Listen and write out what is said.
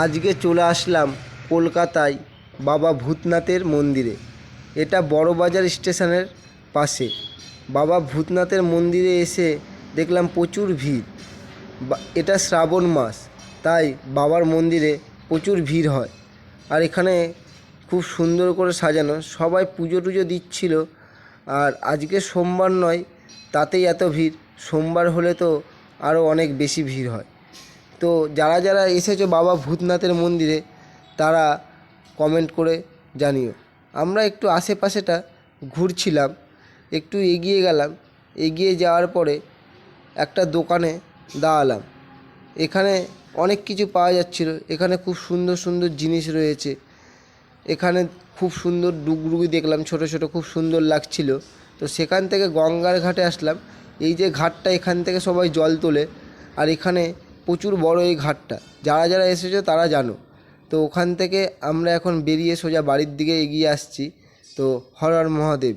আজকে চলে আসলাম কলকাতায় বাবা ভূতনাথের মন্দিরে। এটা বড়বাজার স্টেশনের পাশে। বাবা ভূতনাথের মন্দিরে এসে দেখলাম প্রচুর ভিড়। এটা শ্রাবণ মাস, তাই বাবার মন্দিরে প্রচুর ভিড় হয়। আর এখানে খুব সুন্দর করে সাজানো, সবাই পুজো টুজো দিচ্ছিল। আর আজকে সোমবার নয়, তাতেই এত ভিড়। সোমবার হলে তো আরও অনেক বেশি ভিড় হয়। তো যারা যারা এসেছ বাবা ভূতনাথের মন্দিরে, তারা কমেন্ট করে জানিও। আমরা একটু আশেপাশেটা ঘুরছিলাম, একটু এগিয়ে গেলাম, এগিয়ে যাওয়ার পরে একটা দোকানে দাঁড়ালাম। এখানে অনেক কিছু পাওয়া যাচ্ছিল, এখানে খুব সুন্দর সুন্দর জিনিস রয়েছে, এখানে খুব সুন্দর ডুগডুগি দেখলাম, ছোট ছোট খুব সুন্দর লাগছিল। তো সেখান থেকে গঙ্গার ঘাটে আসলাম, এই যে ঘাটটা এখান থেকে সবাই জল তোলে, আর এখানে প্রচুর বড় এই ঘাটটা। যারা যারা এসেছ তারা জানো। তো ওখান থেকে আমরা এখন বেরিয়ে সোজা বাড়ির দিকে এগিয়ে আসছি। তো হর হর মহাদেব।